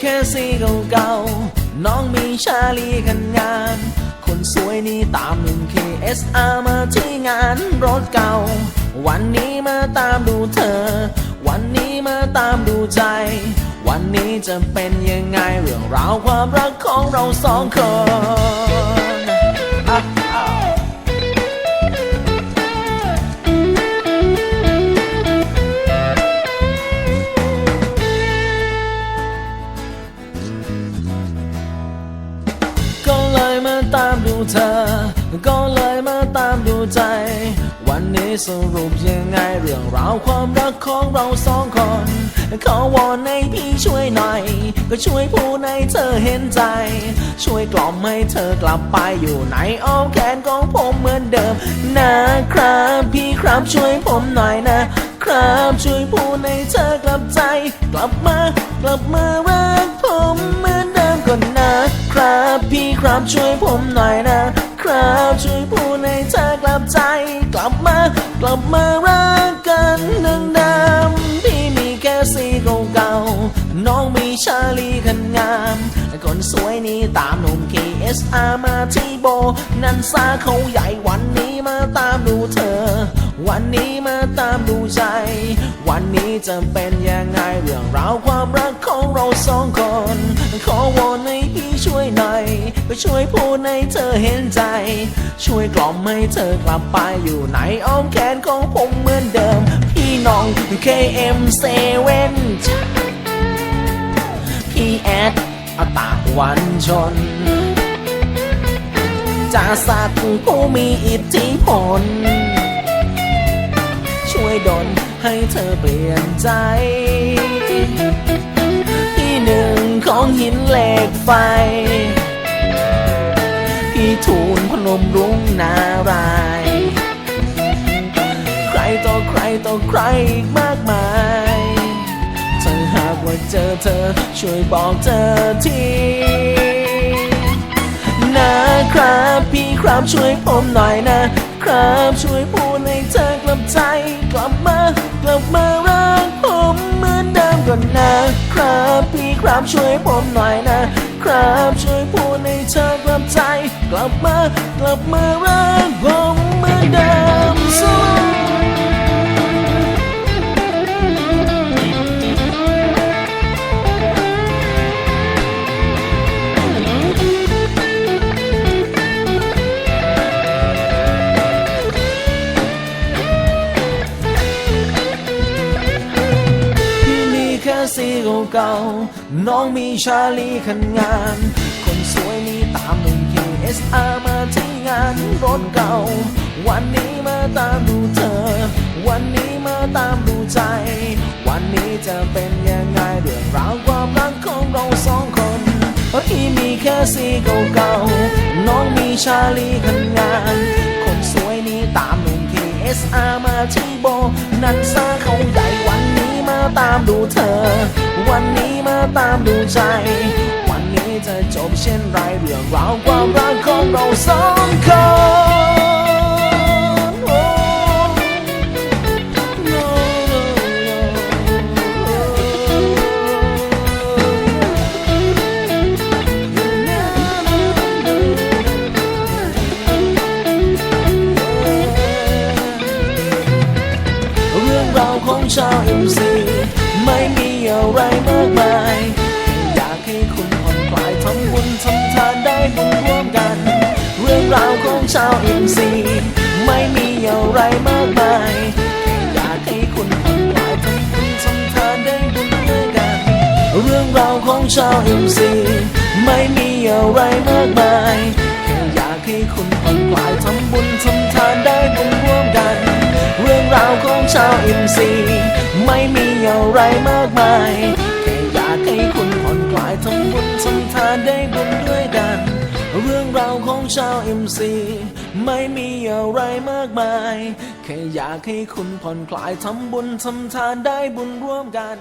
เก่าน้องมีชาลีกันงาน คนสวยนี่ตามหนึ่ง KSR มาที่งานรถเก่า วันนี้มาตามดูเธอ วันนี้มาตามดูใจ วันนี้จะเป็นยังไงเรื่องราวความรักของเราสองคน เธอ ก็เลยมาตามดูใจ วันนี้สรุปยังไงเรื่องราวความรักของเราสองคน ขอวอนให้พี่ช่วยหน่อย ก็ช่วยพูดให้เธอเห็นใจ ช่วยกล่อมให้เธอกลับไปอยู่ในอ้อมแขนของผมเหมือนเดิม นะครับพี่ครับช่วยผมหน่อยนะครับช่วยพูดให้เธอกลับใจ กลับมากลับมารัก ครับช่วยผมหน่อยนะครับช่วยพูดให้เธอกลับใจ กลับมากลับมารักกันดังเดิมพี่มีแค่สีเก่าๆน้องมีชาลีคันงามคนสวยนี่ตามหนุ่ม KSR มาที่โบ นันซาเขาใหญ่วันนี้มาตามดูเธอ วันนี้มาตามดูใจ วันนี้จะเป็นยังไงเรื่องราวความรัก ให้เธอเห็นใจ ช่วยกล่อมให้เธอกลับไปอยู่ในอ้อมแขนของผมเหมือนเดิม พี่น้อง KM7 พี่แอดอตาวันชนจะสักผู้มีอิทธิพล ช่วยดลให้เธอเปลี่ยนใจ ที่หนึ่งของหินเหล็กไฟ ทูลพนมรุ้งนาราย ใครต่อใครต่อใครอีกมากมายถ้าหากว่าเจอเธอช่วยบอกเธอทีนะครับพี่ครับช่วยผมหน่อยนะ ครับช่วยพูดให้เธอกลับใจ กลับมากลับมารักผมเหมือนเดิมก่อนนะครับ พี่ครับช่วยผมหน่อยนะ ครับช่วยพูดในเธอกลับใจ กลับมากลับมารักผม สีเก่าๆน้องมีชาลีคันงาน คนสวยนี่ตามหนุ่ม KSR มาที่งานรถเก่า วันนี้มาตามดูเธอ วันนี้มาตามดูใจ วันนี้จะเป็นยังไงเรื่องราวความรักของเราสองคนพี่มีแค่สีเก่าๆน้องมีชาลีคันงาน คนสวยนี่ตามหนุ่ม KSR มาที่โบ นันซาเขา ตามดูเธอ วันนี้มาตามดูใจ วันนี้จะจบเช่นไรเรื่องราวความรักของเราสองคน รื่องราวของชาวเอ็มซีไม่มีอะไรมากมายแค่อยากให้คุณผ่อนคลายทำบุญทำทานได้บุญร่วมกัน เรื่องราวของชาวเอ็มซีไม่มีอะไรมากมายแค่อยากให้คุณผ่อนคลายทำบุญทำทานได้บุญด้วยกัน เรื่องราวของชาวเอ็มซีไม่มีอะไรมากมายแค่อยากให้คุณผ่อนคลายทำบุญทำทานได้บุญร่วมกัน ของชาวอินซีไม่มีอะไรมากมาย แค่อยากให้คุณผ่อนคลายทำบุญทำทานได้บุญด้วยกัน เรื่องราวของชาวอินซีไม่มีอะไรมากมาย แค่อยากให้คุณผ่อนคลายทำบุญทำทานได้บุญร่วมกัน